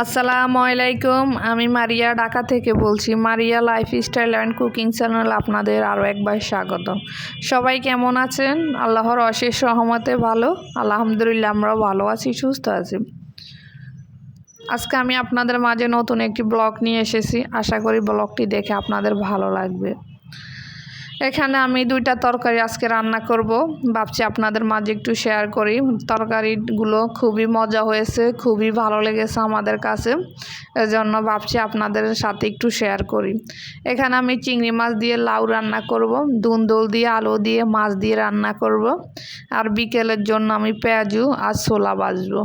আসসালামু আলাইকুম, আমি মারিয়া ঢাকা থেকে বলছি। Maria lifestyle and cooking channel আপনাদের আরও একবার স্বাগত সবাই কেমন আছেন? আল্লাহর অশেষ সহমতে ভালো। আলহামদুলিল্লাহ, আমরাও ভালো আছি, সুস্থ আছি। আজকে আমি আপনাদের মাঝে নতুন একটি ব্লগ নিয়ে এসেছি। আশা করি ব্লগটি দেখে আপনাদের ভালো লাগবে। এখানে আমি দুইটা তরকারি আজকে রান্না করব। ভাবছি আপনাদের মাঝে একটু শেয়ার করি। তরকারিগুলো খুবই মজা হয়েছে, খুবই ভালো লেগেছে আমাদের কাছে। এজন্য ভাবছি আপনাদের সাথে একটু শেয়ার করি। এখানে আমি চিংড়ি মাছ দিয়ে লাউ রান্না করব, দুন্দুল দিয়ে আলু দিয়ে মাছ দিয়ে রান্না করব, আর বিকেলের জন্য আমি পেঁয়াজু আর ছোলা বাজবো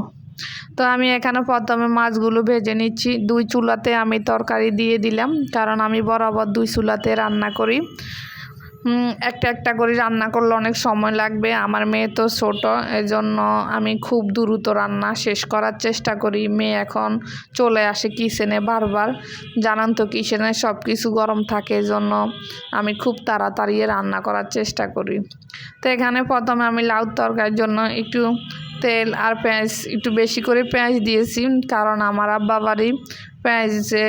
তো আমি এখানে প্রথমে মাছগুলো ভেজে নিচ্ছি। দুই চুলাতে আমি তরকারি দিয়ে দিলাম, কারণ আমি বরাবর দুই চুলাতে রান্না করি। একটা একটা করে রান্না করলে অনেক সময় লাগবে। আমার মেয়ে তো ছোট, এজন্য আমি খুব দ্রুত রান্না শেষ করার চেষ্টা করি। মেয়ে এখন চলে আসে কিচেনে বারবার। জানান তো কিচেনে সব কিছু গরম থাকে, এজন্য আমি খুব তাড়াতাড়ি রান্না করার চেষ্টা করি। তো এখানে প্রথমে আমি লাউ তরকারির জন্য একটু তেল আর পেঁয়াজ, একটু বেশি করে পেঁয়াজ দিয়েছি। কারণ আমার আব্বা বাড়ি পেঁয়াজে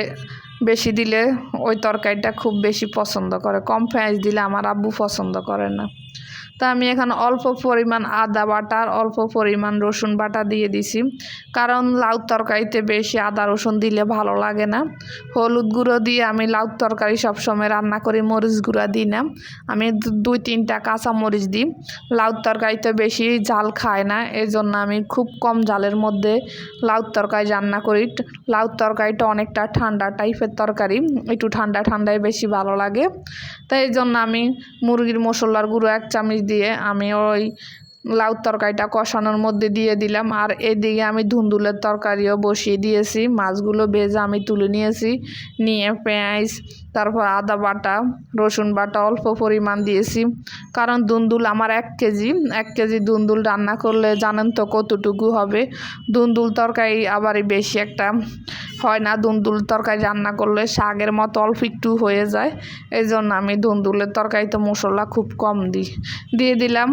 বেশি দিলে ওই তরকারিটা খুব বেশি পছন্দ করে। কম পেঁয়াজ দিলে আমার আব্বু পছন্দ করে না। তা আমি এখানে অল্প পরিমাণ আদা বাটা আর অল্প পরিমাণ রসুন বাটা দিয়ে দিছি। কারণ লাউ তরকারিতে বেশি আদা রসুন দিলে ভালো লাগে না। হলুদ গুঁড়ো দিয়ে আমি লাউ তরকারি সবসময় রান্না করি, মরিচ গুঁড়া দিই না। আমি দুই তিনটা কাঁচা মরিচ দিই। লাউ তরকারিতে বেশি ঝাল খায় না এই জন্য আমি খুব কম ঝালের মধ্যে লাউ তরকারি রান্না করি। লাউ তরকারিটা অনেকটা ঠান্ডা টাইপের তরকারি, একটু ঠান্ডা ঠান্ডায় বেশি ভালো লাগে। তাই এই জন্য আমি মুরগির মশলার গুঁড়ো এক চামচ দিয়ে আমি ওই লাউ তরকারিটা কষানোর মধ্যে দিয়ে দিলাম। আর এদিকে আমি ধুন্দুলের তরকারিও বসিয়ে দিয়েছি। মাছগুলো ভেজে আমি তুলে নিয়েছি। নিয়ে পেঁয়াজ, তারপর আদা বাটা, রসুন বাটা অল্প পরিমাণ দিয়েছি। কারণ দুন্দুল আমার এক কেজি। এক কেজি দুন্দুল রান্না করলে জানেন তো কতটুকু হবে? দুন্দুল তরকারি আবারই বেশি একটা হয় না দুন্দুল তরকারি রান্না করলে শাকের মতো অল্প একটু হয়ে যায়। এই জন্য আমি দুন্দুলের তরকারিতে মশলা খুব কম দিই। দিয়ে দিলাম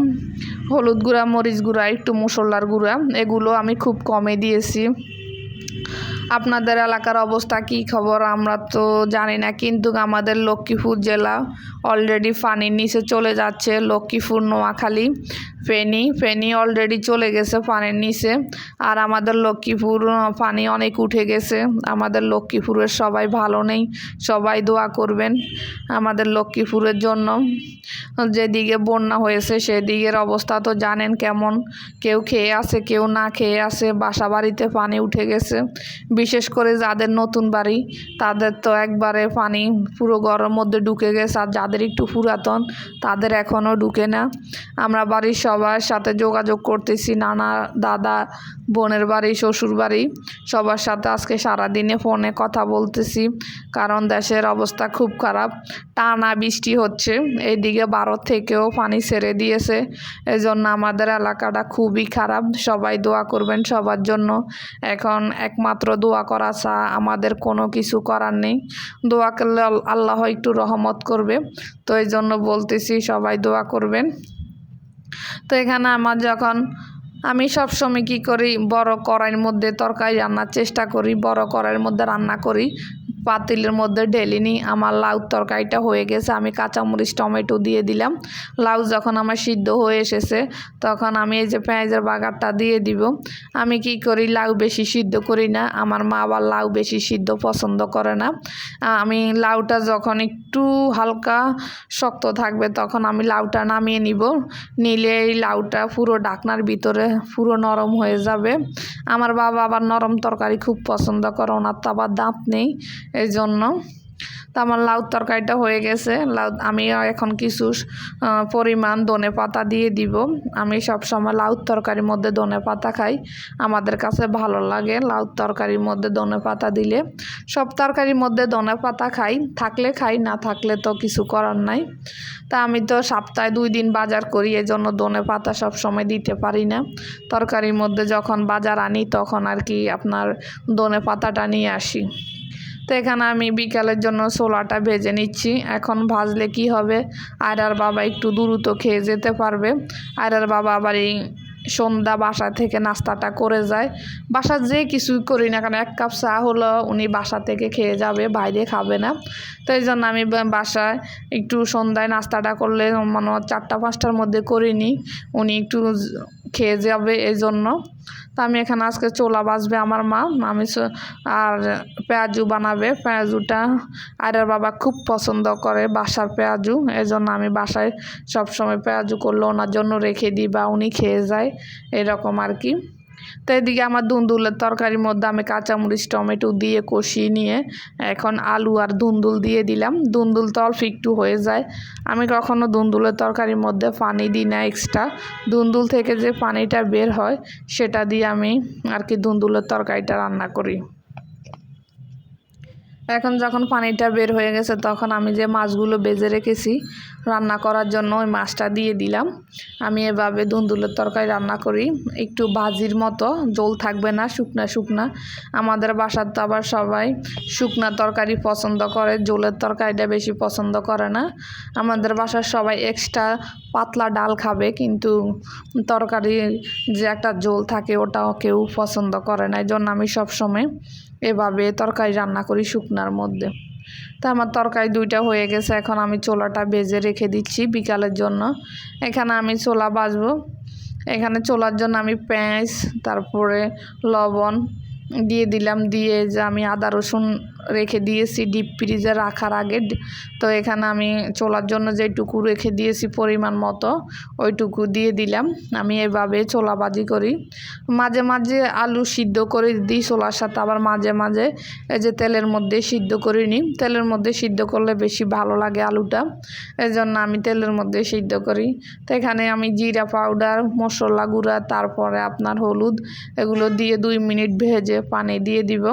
হলুদ গুঁড়া, মরিচ গুঁড়া, একটু মশলার গুঁড়া। এগুলো আমি খুব কমে দিয়েছি। আপনাদের এলাকার অবস্থা কী খবর? আমরা তো জানি না, কিন্তু আমাদের লক্ষ্মীপুর জেলা অলরেডি পানির নিচে চলে যাচ্ছে, লক্ষ্মীপুর, নোয়াখালী। ফেনী, ফেনি অলরেডি চলে গেছে পানির নিচে। আর আমাদের লক্ষ্মীপুর পানি অনেক উঠে গেছে। আমাদের লক্ষ্মীপুরের সবাই ভালো নেই, সবাই দোয়া করবেন আমাদের লক্ষ্মীপুরের জন্য। যেদিকে বন্যা হয়েছে সেদিকের অবস্থা তো জানেন কেমন। কেউ খেয়ে আছে, কেউ না খেয়ে আছে বাসা বাড়িতে পানি উঠে গেছে। বিশেষ করে যাদের নতুন বাড়ি, তাদের তো একবারে পানি পুরো ঘরের মধ্যে ঢুকে গেছে। আর যাদের একটু পুরাতন, তাদের এখনও ঢুকে না। আমরা বাড়ির সবার সাথে যোগাযোগ করতেছি, নানা দাদা বোনের বাড়ি, শ্বশুর বাড়ি। সবার সাথে আজকে সারাদিনে ফোনে কথা বলতেছি, কারণ দেশের অবস্থা খুব খারাপ। টানা বৃষ্টি হচ্ছে এইদিকে ভারত থেকেও পানি ছেড়ে দিয়েছে। এজন্য আমাদের এলাকাটা খুবই খারাপ। সবাই দোয়া করবেন সবার জন্য। এখন একমাত্র দোয়া করা ছাড়া আমাদের কোনো কিছু করার নেই। দোয়া করলে আল্লাহ একটু রহমত করবে। তো এই জন্য বলতেছি সবাই দোয়া করবেন। তো এখানে আমার যখন আমি সব সময় কী করি? বড় কড়াইয়ের মধ্যে তরকারি রান্নার চেষ্টা করি, বড় কড়াইয়ের মধ্যে রান্না করি। পাতিলের মধ্যে ঢেলে নিই। আমার লাউ তরকারিটা হয়ে গেছে, আমি কাঁচামরিচ, টমেটো দিয়ে দিলাম। লাউ যখন আমার সিদ্ধ হয়ে এসেছে, তখন আমি এই যে পেঁয়াজের বাগারটা দিয়ে দিব। আমি কি করি, লাউ বেশি সিদ্ধ করি না। আমার মা আবার লাউ বেশি সিদ্ধ পছন্দ করে না। আমি লাউটা যখন একটু হালকা শক্ত থাকবে, তখন আমি লাউটা নামিয়ে নিব। নিলে এই লাউটা পুরো ডাকনার ভিতরে পুরো নরম হয়ে যাবে। আমার বাবা আবার নরম তরকারি খুব পছন্দ করে, ওনার তো আবার দাঁত নেই। এই জন্য তো আমার লাউ তরকারিটা হয়ে গেছে। লাউ, আমি এখন কিছু পরিমাণ ধনে পাতা দিয়ে দিব। আমি সব সময় লাউ তরকারির মধ্যে ধনে পাতা খাই। আমাদের কাছে ভালো লাগে লাউ তরকারির মধ্যে ধনে পাতা দিলে। সব তরকারির মধ্যে ধনে পাতা খাই। থাকলে খাই, না থাকলে তো কিছু করার নাই। তা আমি তো সপ্তাহে দুই দিন বাজার করি এই জন্য ধনে পাতা সব সময় দিতে পারি না। তরকারির মধ্যে যখন বাজার আনি, তখন আর কি আপনার ধনে পাতাটা নিয়ে আসি। তো এখানে আমি বিকালের জন্য ছোলাটা ভেজে নিচ্ছি। এখন ভাজলে কি হবে? আয়রার বাবা একটু দ্রুত খেয়ে যেতে পারবে। আয়রার বাবা আবার এই সন্ধ্যা বাসা থেকে নাস্তাটা করে যায়। বাসা যে কিছুই করি না কেন, এক কাপ চা হলো উনি বাসা থেকে খেয়ে যাবে, বাইরে খাবে না। তো এই জন্য আমি বাসায় একটু সন্ধ্যায় নাস্তাটা করলে মানে চারটা, পাঁচটার মধ্যে করিনি উনি একটু খেয়ে যাবে এই জন্য তো আমি এখানে আজকে চোলা বাজবে আমার মা। আমি আর পেঁয়াজু বানাবে। পেঁয়াজুটা আরের বাবা খুব পছন্দ করে বাসার পেঁয়াজু। এই জন্য আমি বাসায় সবসময় পেঁয়াজু করলে ওনার জন্য রেখে দিই বা উনি খেয়ে যায়। এরকম আর কি। তো এদিকে আমার দুন্দুলের তরকারির মধ্যে আমি কাঁচামরিচ, টমেটো দিয়ে কষিয়ে নিয়ে এখন আলু আর দুন্দুল দিয়ে দিলাম। দুন্দুল তো অল্প একটু হয়ে যায়। আমি কখনো দুন্দুলের তরকারির মধ্যে পানি দিই না এক্সট্রা দুন্দুল থেকে যে পানিটা বের হয়, সেটা দিয়ে আমি আর কি দুন্দুলের তরকারিটা রান্না করি। এখন যখন পানিটা বের হয়ে গেছে, তখন আমি যে মাছগুলো বেজে রেখেছি, রান্না করার জন্য ওই মাছটা দিয়ে দিলাম। আমি এভাবে দুন্দুলের তরকারি রান্না করি। একটু ভাজির মতো জল থাকবে না, শুকনা শুকনা। আমাদের বাসার তো আবার সবাই শুকনা তরকারি পছন্দ করে, জলের তরকারিটা বেশি পছন্দ করে না। আমাদের বাসার সবাই এক্সট্রা পাতলা ডাল খাবে, কিন্তু তরকারি যে একটা জল থাকে, ওটাও কেউ পছন্দ করে না। এই জন্য আমি সবসময় এভাবে তরকারি রান্না করি শুকনার মধ্যে। তা আমার তরকারি দুইটা হয়ে গেছে, এখন আমি চোলাটা বেজে রেখে দিচ্ছি বিকালের জন্য। এখানে আমি চোলা বাজবো এখানে চোলার জন্য আমি পেঁয়াজ, তারপরে লবণ দিয়ে দিলাম, দিয়ে যে আমি আদা রসুন রেখে দিয়েছি ডিপ ফ্রিজে রাখার আগে। তো এখানে আমি ছোলার জন্য যেটুকু রেখে দিয়েছি পরিমাণ মতো, ওইটুকু দিয়ে দিলাম। আমি এভাবে ছোলা বাজি করি। মাঝে মাঝে আলু সিদ্ধ করে দিই চোলার সাথে, আবার মাঝে মাঝে এই যে তেলের মধ্যে সিদ্ধ করে নিই। তেলের মধ্যে সিদ্ধ করলে বেশি ভালো লাগে আলুটা। এই জন্য আমি তেলের মধ্যে সিদ্ধ করি। তো এখানে আমি জিরা পাউডার, মশলা গুঁড়া, তারপরে আপনার হলুদ, এগুলো দিয়ে দুই মিনিট ভেজে পানি দিয়ে দিব।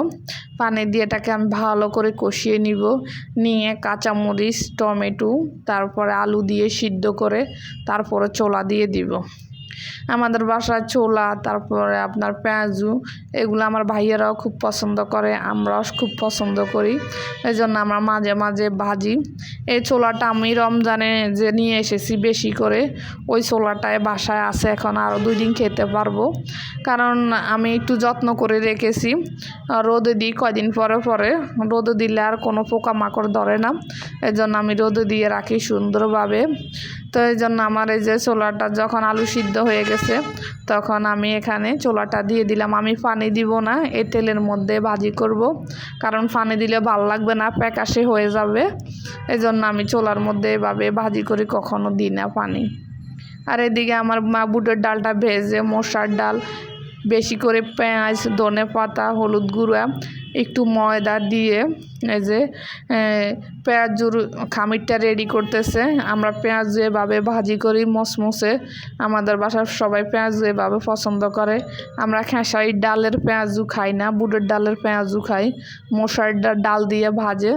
পানি দিয়ে এটাকে আমি ভালো করে কষিয়ে নিব। নিয়ে কাঁচামরিচ, টমেটো, তারপরে আলু দিয়ে সিদ্ধ করে তারপরে চোলা দিয়ে দিব। আমাদের বাসায় ছোলা, তারপরে আপনার পেঁয়াজু, এগুলো আমার ভাইয়েরাও খুব পছন্দ করে, আমরাও খুব পছন্দ করি। এই জন্য আমরা মাঝে মাঝে ভাজি। এই ছোলাটা আমি রমজানে যে নিয়ে এসেছি বেশি করে, ওই ছোলাটায় বাসায় আছে এখন, আরও দুই দিন খেতে পারব। কারণ আমি একটু যত্ন করে রেখেছি, রোদে দিই কয়দিন পরে পরে, রোদে দিলে আর কোনো পোকামাকড় ধরে না। এই জন্য আমি রোদে দিয়ে রাখি সুন্দরভাবে। তো এই জন্য আমার এই যে চোলাটা যখন আলু সিদ্ধ হয়ে গেছে, তখন আমি এখানে চোলাটা দিয়ে দিলাম। আমি পানি দিব না, এ তেলের মধ্যে ভাজি করব। কারণ পানি দিলে ভালো লাগবে না প্যাকাশে হয়ে যাবে। এই জন্য আমি চোলার মধ্যে এভাবে ভাজি করি, কখনো দিই না পানি। আর এদিকে আমার মা বুটের ডালটা ভেজে মশার ডাল বেশি করে পেঁয়াজ, ধনে পাতা, হলুদ গুঁড়া, একটু ময়দা দিয়ে এই যে পেঁয়াজুর খামিরটা রেডি করতেছে। আমরা পেঁয়াজ এভাবে ভাজি করি, মসমসে, আমাদের বাসার সবাই পেঁয়াজ এভাবে পছন্দ করে। আমরা খেসারির ডালের পেঁয়াজু খাই না, বুটের ডালের পেঁয়াজু খাই। মশার ডাল দিয়ে ভাজে।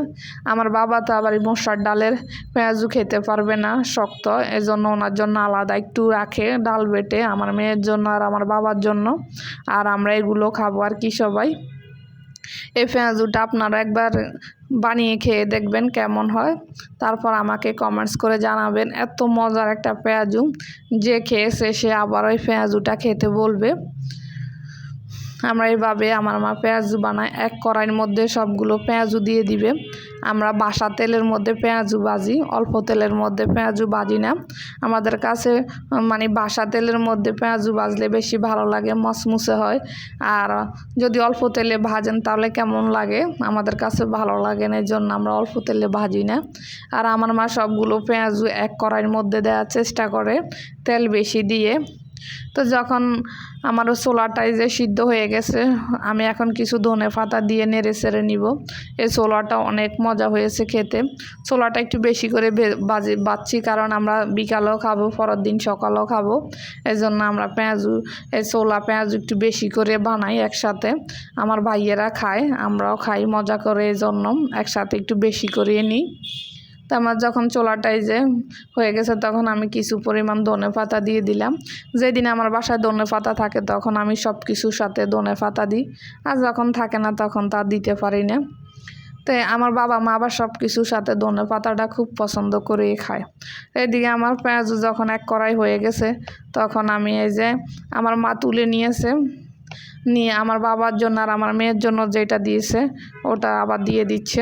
আমার বাবা তো আবার মশার ডালের পেঁয়াজু খেতে পারবে না, শক্ত। এজন্য ওনার জন্য আলাদা একটু রাখে, ডাল বেটে। আমার মেয়ের জন্য আর আমার বাবার জন্য। আর আমরা এগুলো খাব, আর কি সবাই? এই পেঁয়াজুটা আপনারা একবার বানিয়ে খেয়ে দেখবেন কেমন হয়। তারপর আমাকে কমেন্টস করে জানাবেন, এত মজার একটা পেঁয়াজু, যে খেয়েছে সে আবার ওই পেঁয়াজুটা খেতে বলবে। আমরা এইভাবে আমার মা পেঁয়াজু বানায়, এক কড়াইয়ের মধ্যে সবগুলো পেঁয়াজু দিয়ে দিবে। আমরা বাসা তেলের মধ্যে পেঁয়াজু ভাজি, অল্প তেলের মধ্যে পেঁয়াজু ভাজি না। আমাদের কাছে মানে বাসা তেলের মধ্যে পেঁয়াজু ভাজলে বেশি ভালো লাগে মসমুসে হয়। আর যদি অল্প তেলে ভাজেন তাহলে কেমন লাগে? আমাদের কাছে ভালো লাগে না এই জন্য আমরা অল্প তেলে ভাজি না। আর আমার মা সবগুলো পেঁয়াজু এক কড়াইয়ের মধ্যে দেওয়ার চেষ্টা করে, তেল বেশি দিয়ে। তো যখন আমারও ছোলাটাই যে সিদ্ধ হয়ে গেছে, আমি এখন কিছু ধনে পাতা দিয়ে নেড়ে চেড়ে নিব। এই ছোলাটা অনেক মজা হয়েছে খেতে। ছোলাটা একটু বেশি করে বাজি বাচ্ছি কারণ আমরা বিকালেও খাব, পরের দিন সকালেও খাব। এই জন্য আমরা পেঁয়াজু এই ছোলা পেঁয়াজু একটু বেশি করে বানাই একসাথে। আমার ভাইয়েরা খায়, আমরাও খাই মজা করে এই জন্য একসাথে একটু বেশি করিয়ে নিই। তো আমার যখন চোলাটাই যে হয়ে গেছে, তখন আমি কিছু পরিমাণ দনে পাতা দিয়ে দিলাম। যেদিন আমার বাসায় ধনে পাতা থাকে, তখন আমি সব কিছুর সাথে দনে পাতা দিই। আর যখন থাকে না, তখন তা দিতে পারি না। তো আমার বাবা মা আবার সব কিছুর সাথে ধনে পাতাটা খুব পছন্দ করেই খায়। এদিকে আমার পেঁয়াজ যখন এক কড়াই হয়ে গেছে, তখন আমি এই যে আমার মা তুলে নিয়েছে। নিয়ে আমার বাবার জন্য আর আমার মেয়ের জন্য যেটা দিয়েছে, ওটা আবার দিয়ে দিচ্ছে।